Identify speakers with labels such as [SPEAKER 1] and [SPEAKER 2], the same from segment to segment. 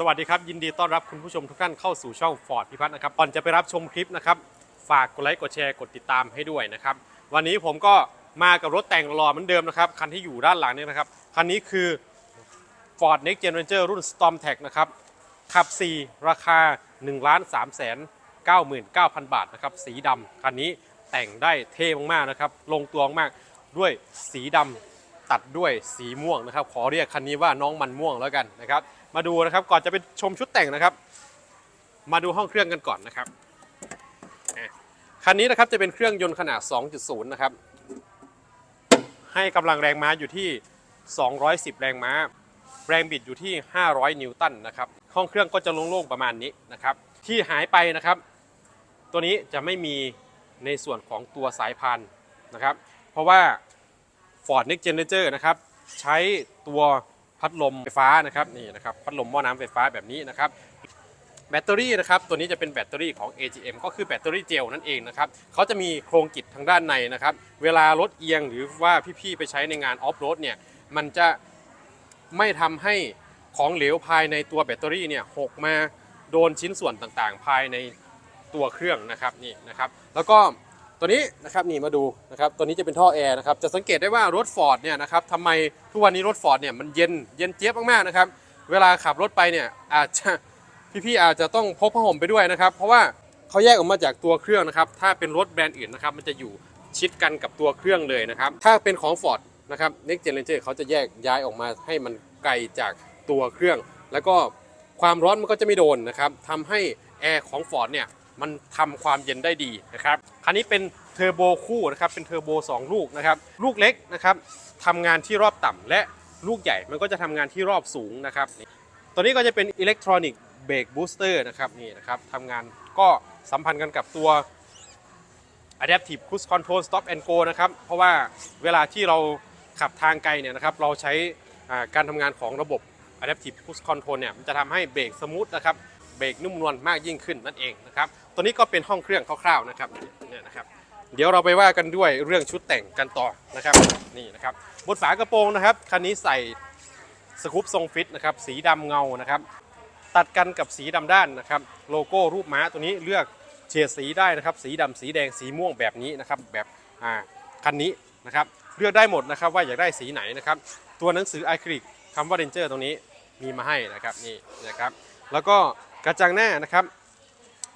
[SPEAKER 1] สวัสดีครับ ยินดีต้อนรับคุณผู้ชมทุกท่านเข้าสู่ช่อง Ford พิพัฒน์นะครับก่อนจะไปรับชมคลิปนะครับ ฝากกดไลค์กดแชร์กดติดตามให้ด้วยนะครับ วันนี้ผมก็มากับรถแต่งหล่อเหมือนเดิมนะครับ คันที่อยู่ด้านหลังนี้นะครับ คันนี้คือ Ford Next Gen Ranger รุ่น Storm Tech นะครับ ขับ 4 ราคา 1 3 9 9 0 0 0 บาทนะครับ สีดำคันนี้แต่งได้เท่มากๆนะครับ ลงตัวมากด้วยสีดำตัดด้วยสีม่วงนะครับ ขอเรียกคันนี้ว่าน้องมันม่วงแล้วกันนะครับ มาดูนะครับก่อนจะไปชมชุดแต่งนะครับ มาดูห้องเครื่องกันก่อนนะครับคันนี้นะครับจะเป็นเครื่องยนต์ขนาด 2.0 นะครับ ให้กำลังแรงม้าอยู่ที่ 210 แรงม้า แรงบิดอยู่ที่ 500 นิวตันนะครับห้องเครื่องก็จะโล่งๆประมาณนี้นะครับ ที่หายไปนะครับ ตัวนี้จะไม่มีในส่วนของตัวสายพานนะครับ เพราะว่า Ford Next Generator นะครับ ใช้ตัว พัดลมไฟฟ้านะครับนี่นะครับพัดลมหม้อน้ำไฟฟ้าแบบนี้นะครับแบตเตอรี่นะครับตัวนี้จะเป็นแบตเตอรี่ของ AGM ก็คือแบตเตอรี่เจลนั่นเองนะครับเขาจะมีโครงกิจทางด้านในนะครับ เวลารถเอียงหรือว่าพี่ๆไปใช้ในงานออฟโรดเนี่ยมันจะไม่ทำให้ของเหลวภายในตัวแบตเตอรี่เนี่ยหกมาโดนชิ้นส่วนต่างๆ ภายในตัวเครื่องนะครับนี่นะครับ แล้วก็ ตัวนี้นะครับนี่มาดูนะครับตัวนี้จะเป็นท่อแอร์นะครับจะสังเกตได้ว่ารถ Ford เนี่ยนะครับทำไมทุกวันนี้รถ Ford เนี่ยมันเย็นเย็นเจี๊ยบมากๆนะครับเวลาขับรถไปเนี่ยอาจจะพี่ๆอาจจะต้องพกผ้าห่มไปด้วยนะครับ เพราะว่าเขาแยกออกมาจากตัวเครื่องนะครับถ้าเป็นรถแบรนด์อื่นนะครับมันจะอยู่ชิดกันกับตัวเครื่องเลยนะครับถ้าเป็นของ Ford นะครับ Next Gen Ranger เขาจะแยกย้ายออกมาให้มันไกลจากตัวเครื่อง แล้วก็ความร้อนมันก็จะไม่โดนนะครับทำให้แอร์ของ Ford เนี่ย มันทำความเย็นได้ดีนะครับคันนี้เป็นเทอร์โบคู่นะครับเป็นเทอร์โบ2 ลูกนะครับลูกเล็กนะครับทำงานที่รอบต่ำและลูกใหญ่มันก็จะทำงานที่รอบสูงนะครับตัวนี้ก็จะเป็นอิเล็กทรอนิกส์เบรกบูสเตอร์นะครับนี่นะครับทำงานก็สัมพันธ์กันกับตัว Adaptive Cruise Control Stop and Go นะครับเพราะว่าเวลาที่เราขับทางไกลเนี่ยนะครับเราใช้การทำงานของระบบ Adaptive Cruise Control เนี่ยมันจะทำให้เบรกสมูทนะครับ เบรกนุ่มนวลมากยิ่งขึ้นนั่นเองนะครับตัวนี้ก็เป็นห้องเครื่องคร่าวๆนะครับเนี่ยนะครับ เดี๋ยวเราไปว่ากันด้วยเรื่องชุดแต่งกันต่อนะครับนี่นะครับบนฝากระโปรงนะครับคันนี้ใส่สกู๊ปทรงฟิตนะครับสีดำเงานะครับ ตัดกันกับสีดำด้านนะครับ โลโก้รูปม้าตัวนี้เลือกเฉดสีได้นะครับ สีดำสีแดงสีม่วงแบบนี้นะครับแบบอ่าคันนี้นะครับเลือกได้หมดนะครับว่าอยากได้สีไหนนะครับ ตัวหนังสือไอคลิกคำว่าเรนเจอร์ตรงนี้ มีมาให้นะครับนี่นะครับ แล้วก็กระจังหน้านะครับ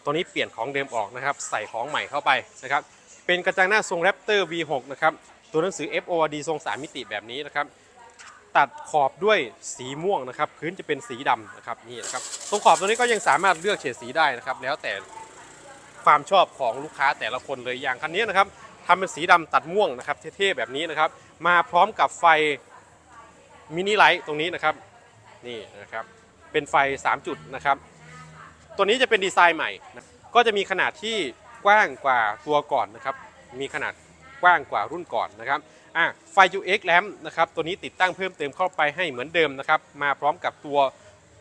[SPEAKER 1] ตัวนี้เปลี่ยนของเดิมออกนะครับ ใส่ของใหม่เข้าไปนะครับ เป็นกระจังหน้าทรงแรปเตอร์ V6 นะครับตัวหนังสือ FORD ทรงสามมิติแบบนี้นะครับ ตัดขอบด้วยสีม่วงนะครับ พื้นจะเป็นสีดำนะครับนี่นะครับตรงขอบตัวนี้ก็ยังสามารถเลือกเฉดสีได้นะครับ แล้วแต่ความชอบของลูกค้าแต่ละคนเลยอย่างคันนี้นะครับทำเป็นสีดำตัดม่วงนะครับเท่ๆแบบนี้นะครับ มาพร้อมกับไฟมินิไลท์ตรงนี้นะครับ นี่นะครับเป็นไฟ 3 จุดนะครับ ตัวนี้จะเป็นดีไซน์ใหม่นะก็จะมีขนาดที่กว้างกว่าตัวก่อนนะครับ มีขนาดกว้างกว่ารุ่นก่อนนะครับอะไฟ UX Lamp นะครับ ตัวนี้ติดตั้งเพิ่มเติมเข้าไปให้เหมือนเดิมนะครับ มาพร้อมกับตัว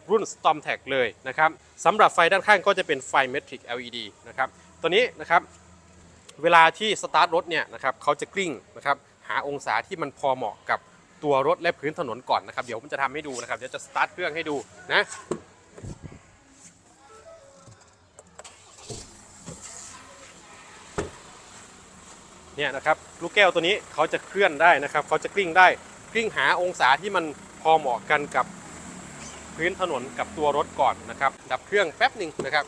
[SPEAKER 1] รุ่น Storm Tech เลยนะครับสำหรับไฟด้านข้างก็จะเป็นไฟ Matrix LED นะครับ ตัวนี้นะครับเวลาที่สตาร์ทรถเนี่ยนะครับเขาจะกลิ้งนะครับหาองศาที่มันพอเหมาะกับ ตัวรถและพื้นถนนก่อนนะครับ เดี๋ยวผมจะทำให้ดูนะครับ เดี๋ยวจะสตาร์ทเครื่องให้ดูนะเนี่ยนะครับลูกแก้วตัวนี้เขาจะเคลื่อนได้นะครับเขาจะกลิ้งได้กลิ้งหาองศาที่มันพอเหมาะกันกับพื้นถนนกับตัวรถก่อนนะครับ ดับเครื่องแป๊บหนึ่งนะครับ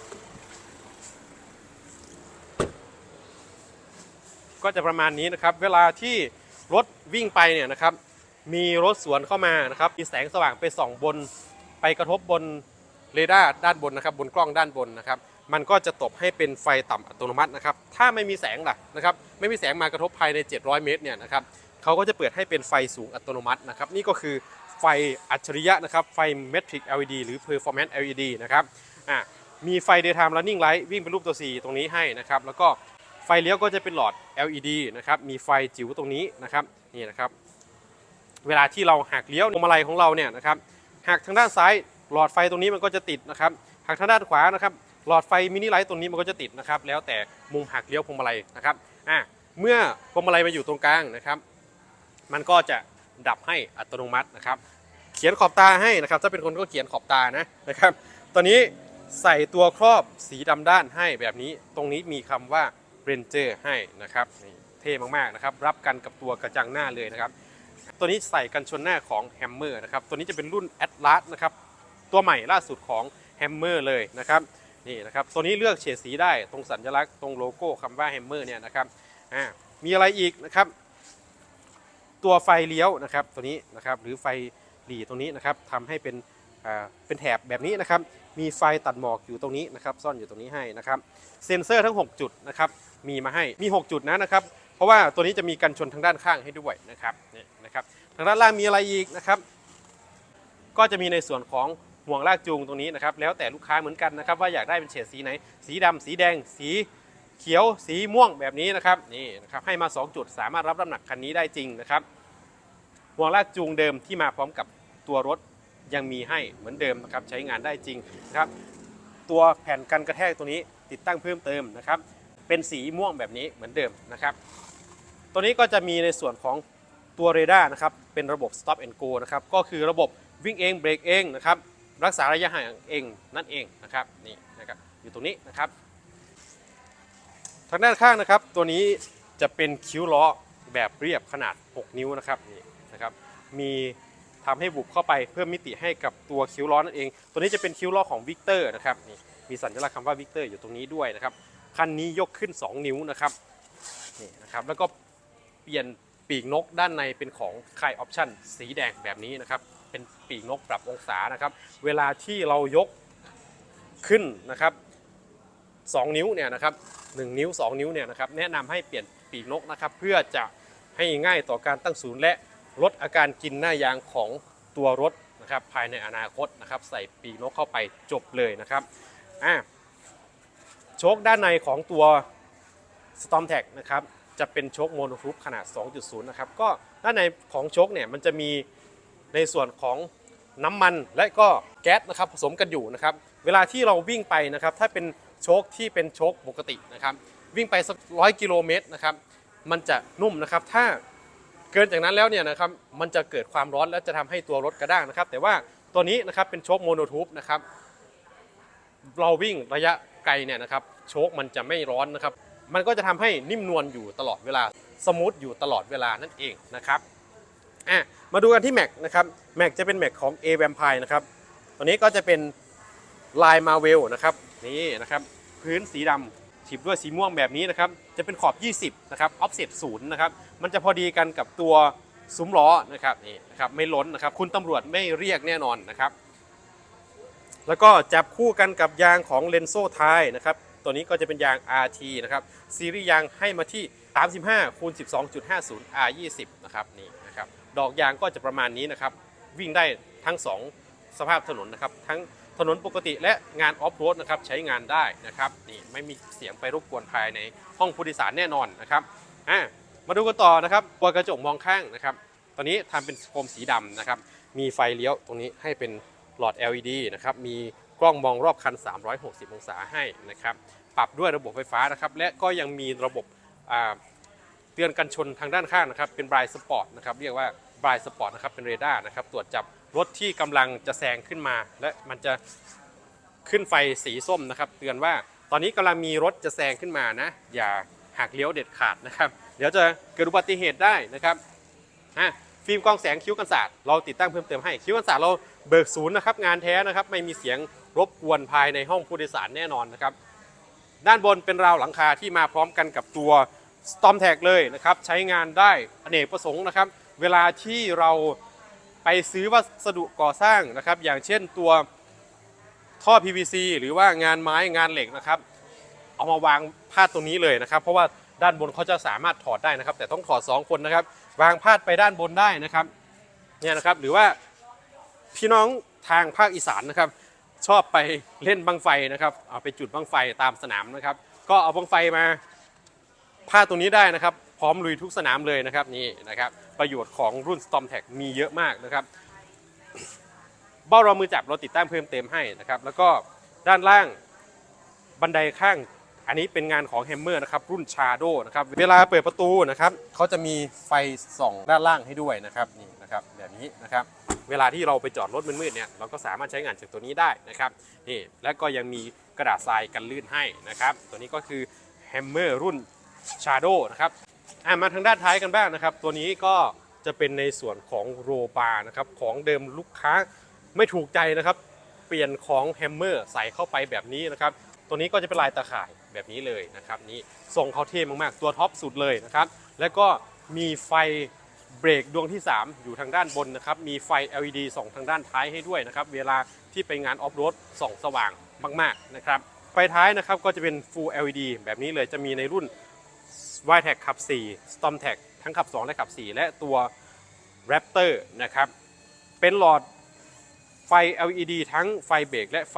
[SPEAKER 1] ก็จะประมาณนี้นะครับ เวลาที่รถวิ่งไปเนี่ยนะครับ มีรถสวนเข้ามานะครับมีแสงสว่างไปส่องบน ไปกระทบบนเรดาร์ด้านบนนะครับ บนกล้องด้านบนนะครับ มันก็จะตบให้เป็นไฟต่ำอัตโนมัตินะครับ ถ้าไม่มีแสงล่ะนะครับ ไม่มีแสงมากระทบภายใน 700 เมตรเนี่ยนะครับเขาก็จะเปิดให้เป็นไฟสูงอัตโนมัตินะครับ นี่ก็คือไฟอัจฉริยะนะครับ ไฟ Matrix LED หรือ Performance LED นะครับอะมีไฟ Daytime Running Light วิ่งเป็นรูปตัว C ตรงนี้ให้นะครับ แล้วก็ไฟเลี้ยวก็จะเป็นหลอด LED นะครับ มีไฟจิ๋วตรงนี้นะครับ นี่นะครับ เวลาที่เราหักเลี้ยวพวงมาลัยของเราเนี่ยนะครับหักทางด้านซ้ายหลอดไฟตรงนี้มันก็จะติดนะครับหักทางด้านขวานะครับหลอดไฟมินิไลท์ตรงนี้มันก็จะติดนะครับแล้วแต่มุมหักเลี้ยวพวงมาลัยนะครับอะเมื่อพวงมาลัยมาอยู่ตรงกลางนะครับ มันก็จะดับให้อัตโนมัตินะครับ เขียนขอบตาให้นะครับ ถ้าเป็นคนก็เขียนขอบตานะนะครับ ตอนนี้ใส่ตัวครอบสีดำด้านให้แบบนี้ ตรงนี้มีคำว่า Ranger ให้นะครับเท่มากๆนะครับ รับกันกับตัวกระจังหน้าเลยนะครับ ตัวนี้ใส่กันชนหน้าของ Hammer นะครับ ตัวนี้จะเป็นรุ่น Atlas นะครับ ตัวใหม่ล่าสุดของ Hammer เลยนะครับ นี่นะครับ ตัวนี้เลือกเฉดสีได้ตรงสัญลักษณ์ตรงโลโก้คำว่า Hammer เนี่ยนะครับ อ่า มีอะไรอีกนะครับ ตัวไฟเลี้ยวนะครับ ตัวนี้นะครับ หรือไฟหลีตรงนี้นะครับทำให้เป็นอ่าเป็นแถบแบบนี้นะครับ มีไฟตัดหมอกอยู่ตรงนี้นะครับ ซ่อนอยู่ตรงนี้ให้นะครับ เซ็นเซอร์ทั้ง 6 จุดนะครับ มีมาให้ มี 6 จุดนะนะครับ ราะว่าตัวนี้จะมีกันชนทางด้านข้างให้ด้วยนะครับนี่นะครับทางด้านล่างมีอะไรอีกนะครับ ก็จะมีในส่วนของห่วงลากจูงตรงนี้นะครับ แล้วแต่ลูกค้าเหมือนกันนะครับ ว่าอยากได้เป็นเฉดสีไหน สีดำสีแดง สีเขียว สีม่วงแบบนี้นะครับนี่นะครับให้มา 2 จุดสามารถรับน้ำหนักคันนี้ได้จริงนะครับห่วงลากจูงเดิมที่มาพร้อมกับตัวรถยังมีให้เหมือนเดิมนะครับใช้งานได้จริงนะครับ ตัวแผ่นกันกระแทกตัวนี้ติดตั้งเพิ่มเติมนะครับ เป็นสีม่วงแบบนี้เหมือนเดิมนะครับ ตัวนี้ก็จะมีในส่วนของตัวเรดาร์นะครับเป็นระบบ stop and go นะครับก็คือระบบวิ่งเองเบรกเองนะครับรักษาระยะห่างเองนั่นเองนะครับนี่นะครับอยู่ตรงนี้นะครับ ทางด้านข้างนะครับ ตัวนี้จะเป็นคิ้วล้อแบบเรียบขนาด 6 นิ้วนะครับนี่นะครับมีทำให้บุบเข้าไปเพิ่มมิติให้กับตัวคิ้วล้อนั่นเอง ตัวนี้จะเป็นคิ้วล้อของวิกเตอร์นะครับนี่มีสัญลักษณ์คำว่าวิกเตอร์อยู่ตรงนี้ด้วยนะครับคันนี้ยกขึ้น 2 นิ้วนะครับนี่นะครับแล้วก็ เปลี่ยนปีกนกด้านในเป็นของค่ายออปชั่นสีแดงแบบนี้นะครับ เป็นปีกนกปรับองศานะครับ เวลาที่เรายกขึ้นนะครับ2นิ้วเนี่ยนะครับ1นิ้ว 2 นิ้วเนี่ยนะครับแนะนำให้เปลี่ยนปีกนกนะครับ เพื่อจะให้ง่ายต่อการตั้งศูนย์และลดอาการกินหน้ายางของตัวรถนะครับภายในอนาคตนะครับ ใส่ปีกนกเข้าไปจบเลยนะครับอ่าโชคด้านในของตัว Storm t a g นะครับ จะเป็นโชคโมโนทูปขนาด 2.0 นะครับ ก็ด้านในของโชคเนี่ยมันจะมีในส่วนของน้ำมันและก็แก๊สนะครับผสมกันอยู่นะครับ เวลาที่เราวิ่งไปนะครับ ถ้าเป็นโชคที่เป็นโชคปกตินะครับ วิ่งไปสักร้อยกิโลเมตรนะครับ มันจะนุ่มนะครับ ถ้าเกินจากนั้นแล้วเนี่ยนะครับ มันจะเกิดความร้อนและจะทำให้ตัวรถกระด้างนะครับ แต่ว่าตัวนี้นะครับเป็นโชคโมโนทูปนะครับ เราวิ่งระยะไกลเนี่ยนะครับ โชคมันจะไม่ร้อนนะครับ มันก็จะทำให้นิ่มนวลอยู่ตลอดเวลาสมูทอยู่ตลอดเวลานั่นเองนะครับอะมาดูกันที่แม็กนะครับแม็กจะเป็นแม็กของ A Vampire นะครับตัวนี้ก็จะเป็นลายมาเวลนะครับนี่นะครับพื้นสีดำฉีดด้วยสีม่วงแบบนี้นะครับจะเป็นขอบ 20 นะครับออฟเซตศูนย์นะครับมันจะพอดีกันกับตัวซุ้มล้อนะครับนี่นะครับไม่ล้นนะครับ คุณตำรวจไม่เรียกแน่นอนนะครับ แล้วก็จับคู่กันกับยางของเลนโซ่ท้ายนะครับ ตัวนี้ก็จะเป็นยาง RT นะครับ ซีรีส์ยางให้มาที่ 35คูณ12.50 R20 นะครับนี่นะครับ ดอกยางก็จะประมาณนี้นะครับ วิ่งได้ทั้ง 2 สภาพถนนนะครับ ทั้งถนนปกติและงานออฟโรดนะครับใช้งานได้นะครับนี่ไม่มีเสียงไปรบกวนภายในห้องผู้โดยสารแน่นอนนะครับอะมาดูกันต่อนะครับตัวกระจกมองข้างนะครับ ตอนนี้ทำเป็นโคมสีดำนะครับ มีไฟเลี้ยวตรงนี้ให้เป็นหลอด LED นะครับ มี กล้องมองรอบคัน 360 องศาให้นะครับปรับด้วยระบบไฟฟ้านะครับและก็ยังมีระบบเตือนกันชนทางด้านข้างนะครับเป็นบรายสปอร์ตนะครับเรียกว่าบรายสปอร์ตนะครับเป็นเรดาร์นะครับตรวจจับรถที่กำลังจะแซงขึ้นมา และมันจะขึ้นไฟสีส้มนะครับ เตือนว่าตอนนี้กำลังมีรถจะแซงขึ้นมานะ อย่าหักเลี้ยวเด็ดขาดนะครับ เดี๋ยวจะเกิดอุบัติเหตุได้นะครับอะฟิล์มกองแสงคิ้วกันศาสตร์เราติดตั้งเพิ่มเติมให้คิ้วกันศาสตร์เราเบิกศูนย์นะครับงานแท้นะครับไม่มีเสียง รบกวนภายในห้องผู้โดยสารแน่นอนนะครับ ด้านบนเป็นราวหลังคาที่มาพร้อมกันกับตัว Storm Tag เลยนะครับ ใช้งานได้อเนกประสงค์นะครับ เวลาที่เราไปซื้อวัสดุก่อสร้างนะครับ อย่างเช่นตัวท่อ PVC หรือว่างานไม้งานเหล็กนะครับ เอามาวางพาดตรงนี้เลยนะครับ เพราะว่าด้านบนเขาจะสามารถถอดได้นะครับ แต่ต้องถอด 2 คนนะครับ วางพาดไปด้านบนได้นะครับเนี่ยนะครับ หรือว่าพี่น้องทางภาคอีสานนะครับ ชอบไปเล่นบังไฟนะครับเอาไปจุดบังไฟตามสนามนะครับ ก็เอาบังไฟมาพาตรงนี้ได้นะครับ พร้อมลุยทุกสนามเลยนะครับนี่นะครับ ประโยชน์ของรุ่น Storm Tag มีเยอะมากนะครับ เบ้ารองมือจับเราติดตั้งเพิ่มเติมให้นะครับ แล้วก็ด้านล่างบันไดข้าง อันนี้เป็นงานของ Hammer นะครับ รุ่น Shadow นะครับ เวลาเปิดประตูนะครับเขาจะมีไฟส่องด้านล่างให้ด้วยนะครับนี่ นะครับแบบนี้นะครับเวลาที่เราไปจอดรถมืดๆเนี่ยเราก็สามารถใช้งานจากตัวนี้ได้นะครับนี่และก็ยังมีกระดาษทรายกันลื่นให้นะครับตัวนี้ก็คือแฮมเมอร์รุ่น Shadow นะครับอะมาทางด้านท้ายกันบ้างนะครับ ตัวนี้ก็จะเป็นในส่วนของโรบาร์นะครับของเดิมลูกค้าไม่ถูกใจนะครับ เปลี่ยนของแฮมเมอร์ใส่เข้าไปแบบนี้นะครับ ตัวนี้ก็จะเป็นลายตะข่ายแบบนี้เลยนะครับ นี่ทรงเขาเท่มากๆ ตัวท็อปสุดเลยนะครับ แล้วก็มีไฟ เบรกดวงที่ 3 อยู่ทางด้านบนนะครับ มีไฟ LED ส่องทางด้านท้ายให้ด้วยนะครับ เวลาที่ไปงานออฟโรดส่องสว่างมากๆนะครับ ไฟท้ายนะครับก็จะเป็น Full LED แบบนี้เลยจะมีในรุ่น y t e c ขับ 4 Storm t a c ทั้งขับ 2 และขับ 4 และตัว Raptor นะครับ เป็นหลอดไฟ LED ทั้งไฟเบรกและไฟ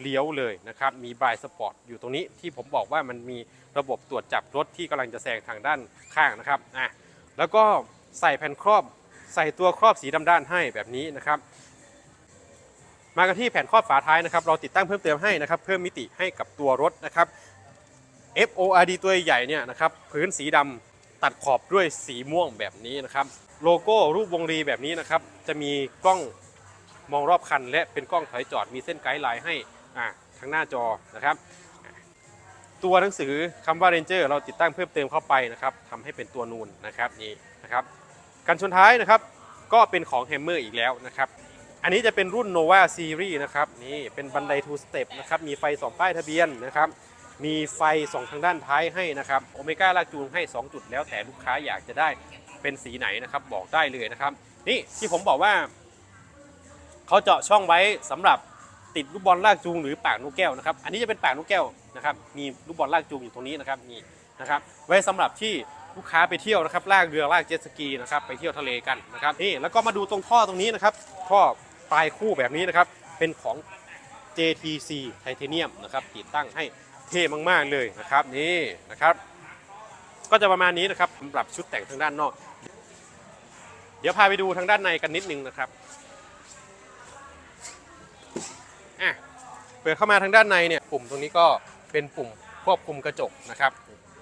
[SPEAKER 1] เลี้ยวเลยนะครับ มีบายสปอร์ตอยู่ตรงนี้ที่ผมบอกว่ามันมีระบบตรวจจับรถที่กำลังจะแซงทางด้านข้างนะครับอะแล้วก็ ใส่แผ่นครอบ ใส่ตัวครอบสีดำด้านให้แบบนี้นะครับ มากันที่แผ่นครอบฝาท้ายนะครับ เราติดตั้งเพิ่มเติมให้นะครับ เพิ่มมิติให้กับตัวรถนะครับ FORD ตัวใหญ่เนี่ยนะครับพื้นสีดำตัดขอบด้วยสีม่วงแบบนี้นะครับ โลโก้รูปวงรีแบบนี้นะครับ จะมีกล้องมองรอบคัน และเป็นกล้องถอยจอดมีเส้นไกด์ไลน์ให้อ่าทางหน้าจอนะครับ ตัวหนังสือคำว่า Ranger เราติดตั้งเพิ่มเติมเข้าไปนะครับทำให้เป็นตัวนูนนะครับนี่นะครับ กันชนท้ายนะครับ ก็เป็นของ Hammer อีกแล้วนะครับอันนี้จะเป็นรุ่น Nova Series นะครับนี่เป็นบันได two step นะครับมีไฟสองป้ายทะเบียนนะครับมีไฟส่องทางด้านท้ายให้นะครับโอเมก้าลากจูงให้ 2 จุดแล้วแต่ลูกค้าอยากจะได้เป็นสีไหนนะครับบอกได้เลยนะครับ นี่ที่ผมบอกว่าเขาเจาะช่องไว้สำหรับติดลูกบอลลากจูงหรือปากนกแก้วนะครับ อันนี้จะเป็นปากนกแก้วนะครับ มีลูกบอลลากจูงอยู่ตรงนี้นะครับนี่นะครับ ไว้สำหรับที่ ลูกค้าไปเที่ยวนะครับลากเรือลากเจ็ตสกีนะครับไปเที่ยวทะเลกันนะครับนี่แล้วก็มาดูตรงท่อตรงนี้นะครับท่อปลายคู่แบบนี้นะครับเป็นของ JTC ไทเทเนียมนะครับติดตั้งให้เท่มากๆเลยนะครับนี่นะครับ ก็จะประมาณนี้นะครับสำหรับชุดแต่งทางด้านนอก เดี๋ยวพาไปดูทางด้านในกันนิดนึงนะครับอะเปิดเข้ามาทางด้านในเนี่ยปุ่มตรงนี้ก็เป็นปุ่มควบคุมกระจกนะครับ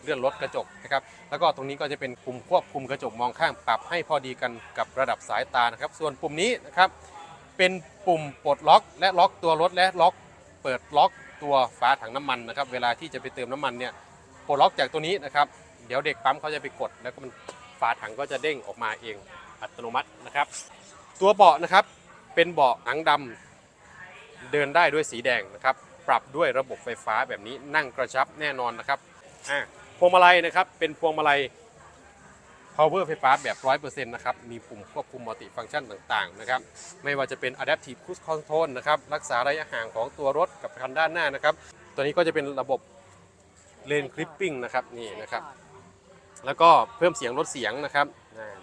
[SPEAKER 1] เลื่อนรถกระจกนะครับแล้วก็ตรงนี้ก็จะเป็นปุ่มควบคุมกระจกมองข้างปรับให้พอดีกันกับระดับสายตานะครับ ส่วนปุ่มนี้นะครับเป็นปุ่มปลดล็อก และล็อกตัวรถและล็อกเปิดล็อกตัวฝาถังน้ำมันนะครับ เวลาที่จะไปเติมน้ำมันเนี่ยปลดล็อกจากตัวนี้นะครับ เดี๋ยวเด็กปั๊มเขาจะไปกด แล้วก็มันฝาถังก็จะเด้งออกมาเองอัตโนมัตินะครับ ตัวเบาะนะครับเป็นเบาะหนังดำเดินได้ด้วยสีแดงนะครับ ปรับด้วยระบบไฟฟ้าแบบนี้นั่งกระชับแน่นอนนะครับอะ พวงมาลัยนะครับเป็นพวงมาลัย power ไฟฟ้าแบบ 100%นะครับมีปุ่มควบคุมมัลติฟังก์ชันต่างๆนะครับไม่ว่าจะเป็น adaptive cruise control นะครับรักษาระยะห่างของตัวรถกับคันด้านหน้านะครับตัวนี้ก็จะเป็นระบบ lane clipping นะครับนี่นะครับแล้วก็เพิ่มเสียงลดเสียงนะครับ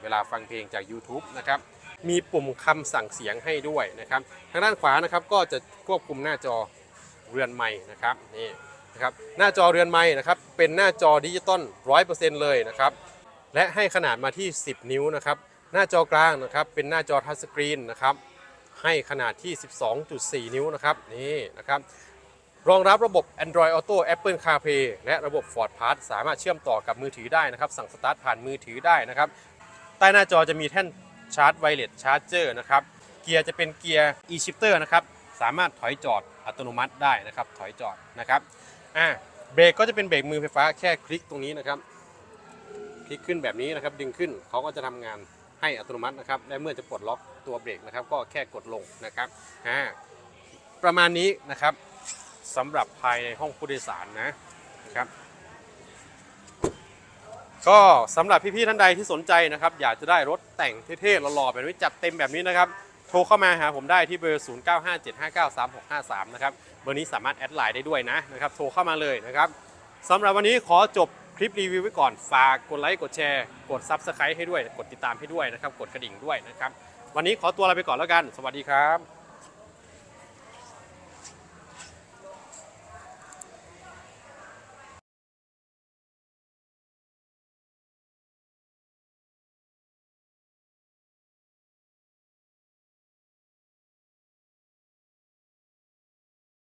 [SPEAKER 1] เวลาฟังเพลงจาก YouTube นะครับมีปุ่มคำสั่งเสียงให้ด้วยนะครับ ทางด้านขวานะครับก็จะควบคุมหน้าจอเรือนไม้นะครับนี่ นะครับหน้าจอเรือนไม้นะครับเป็นหน้าจอดิจิตอล100%เลยนะครับและให้ขนาดมาที่ 10 นิ้วนะครับหน้าจอกลางนะครับเป็นหน้าจอทัชสกรีนนะครับให้ขนาดที่ 12.4 นิ้วนะครับนี่นะครับรองรับระบบ Android Auto Apple CarPlay และระบบ Ford Pass สามารถเชื่อมต่อกับมือถือได้นะครับ สั่งสตาร์ทผ่านมือถือได้นะครับ ใต้หน้าจอจะมีแท่นชาร์จไวเลสชาร์จเจอร์นะครับ เกียร์จะเป็นเกียร์ e-shifter นะครับ สามารถถอยจอดอัตโนมัติได้นะครับ ถอยจอดนะครับ อ่าเบรกก็จะเป็นเบรกมือไฟฟ้าแค่คลิกตรงนี้นะครับ คลิกขึ้นแบบนี้นะครับ ดึงขึ้นเขาก็จะทำงานให้อัตโนมัตินะครับ และเมื่อจะปลดล็อกตัวเบรกนะครับ ก็แค่กดลงนะครับอ่าประมาณนี้นะครับสำหรับภายในห้องผู้โดยสารนะนะครับ ก็สำหรับพี่ๆท่านใดที่สนใจนะครับ อยากจะได้รถแต่งเท่ๆหล่อๆแบบนี้จัดเต็มแบบนี้นะครับ โทรเข้ามาหาผมได้ที่เบอร์ 0957593653 นะครับ เบอร์นี้สามารถแอดไลน์ได้ด้วยนะนะครับโทรเข้ามาเลยนะครับสำหรับวันนี้ขอจบคลิปรีวิวไว้ก่อนฝากกดไลค์กดแชร์กด Subscribe ให้ด้วย กดติดตามให้ด้วยนะครับ กดกระดิ่งด้วยนะครับ วันนี้ขอตัวลาไปก่อนแล้วกัน สวัสดีครับ